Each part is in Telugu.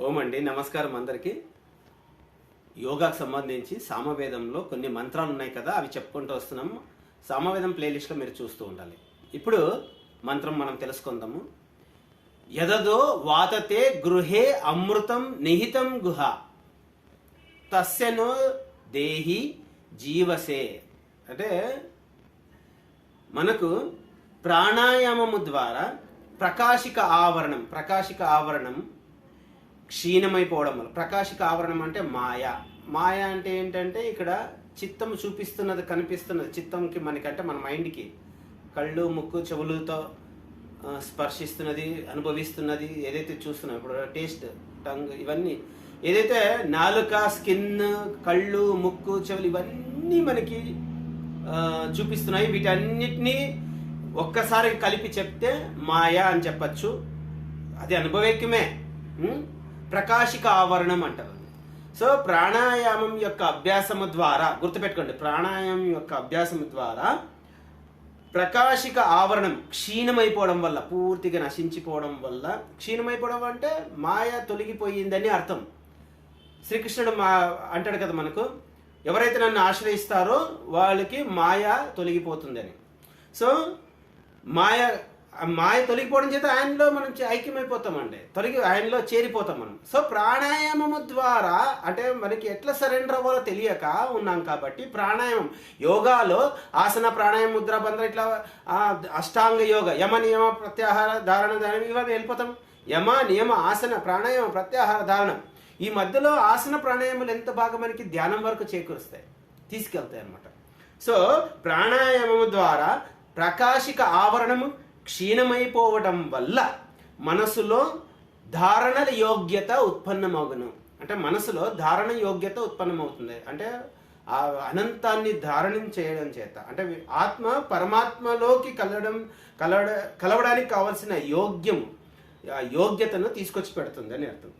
ఓం అండి నమస్కారం అందరికీ. యోగాకు సంబంధించి సామవేదంలో కొన్ని మంత్రాలు ఉన్నాయి కదా అవి చెప్పుకుంటూ వస్తున్నాం. సామవేదం ప్లేలిస్ట్లో మీరు చూస్తూ ఉండాలి. ఇప్పుడు మంత్రం మనం తెలుసుకుందాము. యదదో వాతతే గృహే అమృతం నిహితం గుహ. తస్యనో దేహి జీవసే. అంటే మనకు ప్రాణాయామము ద్వారా ప్రకాశిక ఆవరణం ప్రకాశిక ఆవరణం క్షీణమైపోవడం వల్ల ప్రకాశిక ఆవరణం అంటే మాయ. మాయ అంటే ఏంటంటే ఇక్కడ చిత్తం చూపిస్తున్నది కనిపిస్తున్నది. చిత్తంకి మనకంటే మన మైండ్కి కళ్ళు ముక్కు చెవులతో స్పర్శిస్తున్నది అనుభవిస్తున్నది ఏదైతే చూస్తున్నాం ఇప్పుడు టేస్ట్ టంగ్ ఇవన్నీ. ఏదైతే నాలుక స్కిన్ కళ్ళు ముక్కు చెవులు ఇవన్నీ మనకి చూపిస్తున్నాయి వీటన్నిటినీ ఒక్కసారి కలిపి చెప్తే మాయా అని చెప్పచ్చు. అది అనుభవేక్యమే. ప్రకాశిక ఆవరణం అంటారు. సో ప్రాణాయామం యొక్క అభ్యాసము ద్వారా గుర్తుపెట్టుకోండి ప్రాణాయామం యొక్క అభ్యాసం ద్వారా ప్రకాశిక ఆవరణం క్షీణమైపోవడం వల్ల పూర్తిగా నశించిపోవడం వల్ల క్షీణమైపోవడం అంటే మాయ తొలగిపోయిందని అర్థం. శ్రీకృష్ణుడు మా అంటాడు కదా మనకు ఎవరైతే నన్ను ఆశ్రయిస్తారో వాళ్ళకి మాయ తొలగిపోతుందని. సో మాయ మాయ తొలగిపోవడం చేత ఆయనలో మనం ఐక్యమైపోతామండి. తొలగి ఆయనలో చేరిపోతాం మనం. సో ప్రాణాయామము ద్వారా అంటే మనకి ఎట్లా సరెండర్ అవ్వాలో తెలియక ఉన్నాం కాబట్టి ప్రాణాయామం. యోగాలో ఆసన ప్రాణాయామ ముద్ర బంధ ఇట్లా అష్టాంగ యోగ యమ నియమ ప్రత్యాహార ధారణ ధారణ ఇవన్నీ వెళ్ళిపోతాం. యమ నియమ ఆసన ప్రాణాయామ ప్రత్యాహార ధారణం. ఈ మధ్యలో ఆసన ప్రాణాయామాలు ఎంత బాగా మనకి ధ్యానం వరకు చేకూరుస్తాయి? తీసుకెళ్తాయి అన్నమాట. సో ప్రాణాయామము ద్వారా ప్రకాశిక ఆవరణము క్షీణమైపోవడం వల్ల మనసులో ధారణల యోగ్యత ఉత్పన్నమగును. అంటే మనసులో ధారణ యోగ్యత ఉత్పన్నమవుతుంది. అంటే ఆ అనంతాన్ని ధారణం చేయడం చేత. అంటే ఆత్మ పరమాత్మలోకి కలవడం కలవడ కలవడానికి కావలసిన యోగ్యము ఆ యోగ్యతను తీసుకొచ్చి పెడుతుంది అని అర్థం.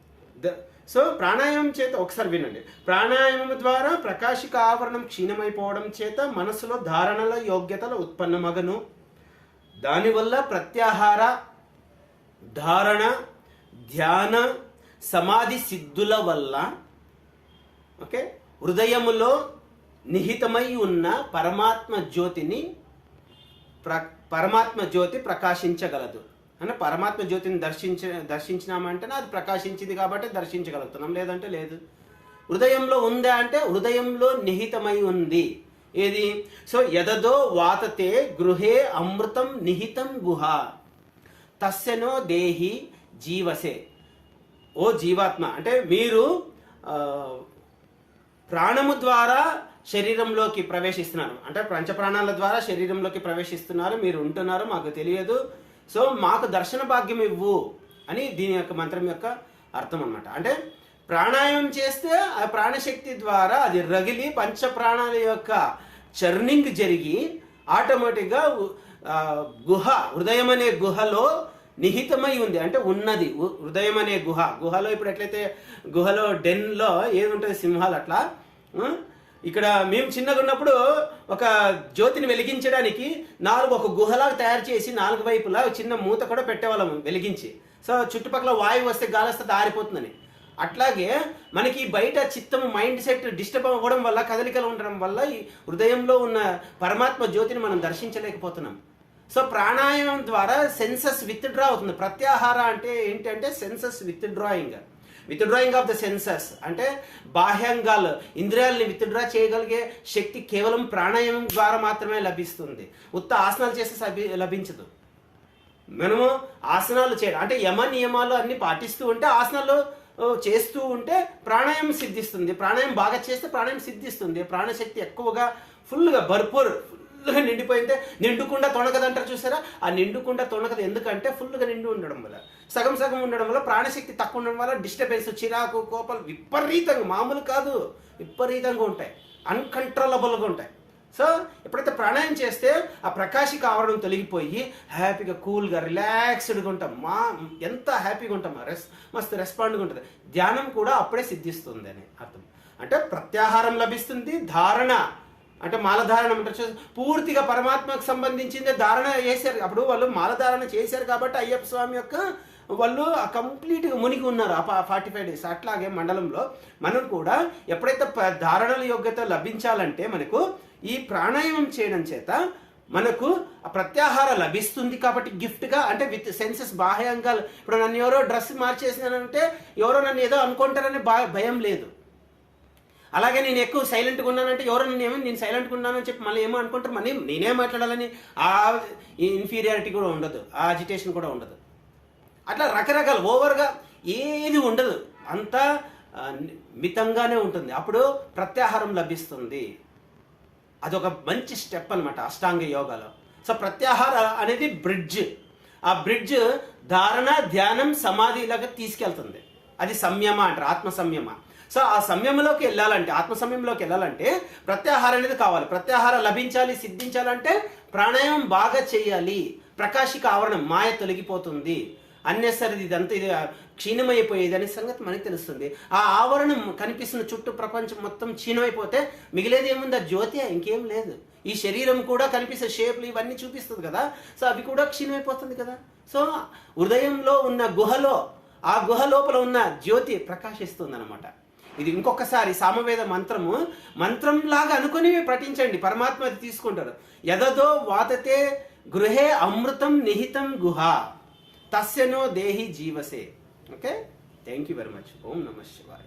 ద- సో ప్రాణాయామం చేత ఒకసారి వినండి. ప్రాణాయామం ద్వారా ప్రకాశిక ఆవరణం క్షీణమైపోవడం చేత మనసులో ధారణల యోగ్యతలు ఉత్పన్నమగను. దానివల్ల ప్రత్యాహార ధారణ ధ్యాన సమాధి సిద్ధుల వల్ల ఓకే హృదయములో నిహితమై ఉన్న పరమాత్మ జ్యోతిని ప్ర పరమాత్మ జ్యోతి ప్రకాశించగలదు. అంటే పరమాత్మ జ్యోతిని దర్శించ దర్శించినామంటేనే అది ప్రకాశించింది కాబట్టి దర్శించగలుగుతున్నాం. లేదంటే లేదు. హృదయంలో ఉందా అంటే హృదయంలో నిహితమై ఉంది. ఏది? సో యదదో వాతతే గృహే అమృతం నిహితం గుహ. తస్యనో దేహి జీవసే. ఓ జీవాత్మ. అంటే మీరు ప్రాణము ద్వారా శరీరంలోకి ప్రవేశిస్తున్నారు. అంటే పంచప్రాణాల ద్వారా శరీరంలోకి ప్రవేశిస్తున్నారు. మీరు ఉంటున్నారు మాకు తెలియదు. సో మాకు దర్శన భాగ్యం ఇవ్వు అని దీని యొక్క మంత్రం యొక్క అర్థం అన్నమాట. అంటే ప్రాణాయామం చేస్తే ఆ ప్రాణశక్తి ద్వారా అది రగిలి పంచ ప్రాణాల యొక్క చర్నింగ్ జరిగి ఆటోమేటిక్గా గుహ హృదయం అనే గుహలో నిహితమై ఉంది. అంటే ఉన్నది. ఉ- హృదయం అనే గుహ. గుహలో ఇప్పుడు ఎట్లయితే గుహలో డెన్లో ఏది ఉంటుంది? సింహాలు అట్లా. ఇక్కడ మేము చిన్నగా ఉన్నప్పుడు ఒక జ్యోతిని వెలిగించడానికి నాలుగు ఒక గుహలాగా తయారు చేసి నాలుగు వైపులా చిన్న మూత కూడా పెట్టేవాళ్ళము వెలిగించి. సో చుట్టుపక్కల వాయువు వస్తే గాలి వస్తే ఆరిపోతుందని అట్లాగే మనకి బయట చిత్తం మైండ్ సెట్ డిస్టర్బ్ అవ్వడం వల్ల కదలికలు ఉండడం వల్ల ఈ హృదయంలో ఉన్న పరమాత్మ జ్యోతిని మనం దర్శించలేకపోతున్నాం. సో ప్రాణాయామం ద్వారా సెన్సస్ విత్డ్రా అవుతుంది. ప్రత్యాహార అంటే ఏంటంటే senses withdrawing withdrawing of the senses. అంటే బాహ్యంగాలు ఇంద్రియాలని విత్ డ్రా చేయగలిగే శక్తి కేవలం ప్రాణాయామం ద్వారా మాత్రమే లభిస్తుంది. ఉత్త ఆసనాలు చేస్తే లభించదు. మనము ఆసనాలు చేయడం అంటే యమ నియమాలు అన్ని పాటిస్తూ ఉంటే ఆసనాలు చేస్తూ ఉంటే ప్రాణాయామం సిద్ధిస్తుంది. ప్రాణాయామం బాగా చేస్తే ప్రాణాయామం సిద్ధిస్తుంది. ప్రాణశక్తి ఎక్కువగా ఫుల్గా భర్పూర్ ఫుల్గా నిండిపోయింటే నిండుకుండా తొణకదు అంటారు చూసారా? ఆ నిండుకుండా తొణకదు. ఎందుకంటే ఫుల్గా నిండి ఉండడం వల్ల సగం సగం ఉండడం వల్ల ప్రాణశక్తి తక్కువ ఉండడం వల్ల డిస్టర్బెన్స్ చిరాకు కోపాలు విపరీతంగా మామూలు కాదు విపరీతంగా ఉంటాయి. అన్కంట్రోలబుల్గా ఉంటాయి. సో ఎప్పుడైతే ప్రాణాయం చేస్తే ఆ ప్రకాశిక ఆవరణం తొలగిపోయి హ్యాపీగా కూల్గా రిలాక్స్డ్గా ఉంటాం. మా ఎంత హ్యాపీగా ఉంటాం రెస్ మస్తు రెస్పాండ్గా ఉంటుంది. ధ్యానం కూడా అప్పుడే సిద్ధిస్తుంది అని అర్థం. అంటే ప్రత్యాహారం లభిస్తుంది ధారణ. అంటే మాలధారణ అంటే పూర్తిగా పరమాత్మకు సంబంధించిందే ధారణ చేశారు. అప్పుడు వాళ్ళు మాలధారణ చేశారు కాబట్టి అయ్యప్ప స్వామి యొక్క వాళ్ళు కంప్లీట్గా మునిగి ఉన్నారు. ఆ ఫార్టీ ఫైవ్ డేస్. అట్లాగే మండలంలో మనం కూడా ఎప్పుడైతే ప- ధారణల యోగ్యత లభించాలంటే మనకు ఈ ప్రాణాయామం చేయడం చేత మనకు ఆ ప్రత్యాహార లభిస్తుంది కాబట్టి గిఫ్ట్గా అంటే విత్ సెన్సెస్ బాహ్యంగా ఇప్పుడు నన్ను ఎవరో డ్రెస్ మార్చేసినానంటే ఎవరో నన్ను ఏదో అనుకుంటారనే భయం లేదు. అలాగే నేను ఎక్కువ సైలెంట్గా ఉన్నానంటే ఎవరో నేను ఏమో నేను సైలెంట్గా ఉన్నానని చెప్పి మళ్ళీ ఏమో అనుకుంటారు మళ్ళీ నేనే మాట్లాడాలని ఆ ఇన్ఫీరియారిటీ కూడా ఉండదు ఆ అజిటేషన్ కూడా ఉండదు. అట్లా రకరకాల ఓవర్గా ఏది ఉండదు అంతా మితంగానే ఉంటుంది. అప్పుడు ప్రత్యాహారం లభిస్తుంది. అదొక మంచి స్టెప్ అన్నమాట అష్టాంగ యోగాలో. సో ప్రత్యాహార అనేది బ్రిడ్జ్. ఆ బ్రిడ్జ్ ధారణ ధ్యానం సమాధిలాగా తీసుకెళ్తుంది. అది సంయమ అంటారు ఆత్మ సంయమ సో ఆ సంయమలోకి వెళ్ళాలంటే ఆత్మ సంయమంలోకి వెళ్ళాలంటే ప్రత్యాహారం అనేది కావాలి. ప్రత్యాహారం లభించాలి సిద్ధించాలంటే ప్రాణాయామం బాగా చేయాలి. ప్రకాశిక ఆవరణం మాయ తొలగిపోతుంది. అన్నెసరిది ఇదంతా ఇది క్షీణమైపోయేది అనే సంగతి మనకి తెలుస్తుంది. ఆ ఆవరణం కనిపిస్తున్న చుట్టూ ప్రపంచం మొత్తం క్షీణమైపోతే మిగిలేది ఏముంది? ఆ జ్యోతి ఇంకేం లేదు. ఈ శరీరం కూడా కనిపిస్తే షేప్లు ఇవన్నీ చూపిస్తుంది కదా. సో అవి కూడా క్షీణమైపోతుంది కదా. సో హృదయంలో ఉన్న గుహలో ఆ గుహ లోపల ఉన్న జ్యోతి ప్రకాశిస్తుంది అనమాట ఇది ఇంకొకసారి సామవేద మంత్రము. మంత్రంలాగా అనుకుని పఠించండి. పరమాత్మ అది తీసుకుంటారు యదదో వాతతే గృహే అమృతం నిహితం గుహ. తస్యనో దేహి జీవసే. Okay thank you very much ఓం నమ శివాయ.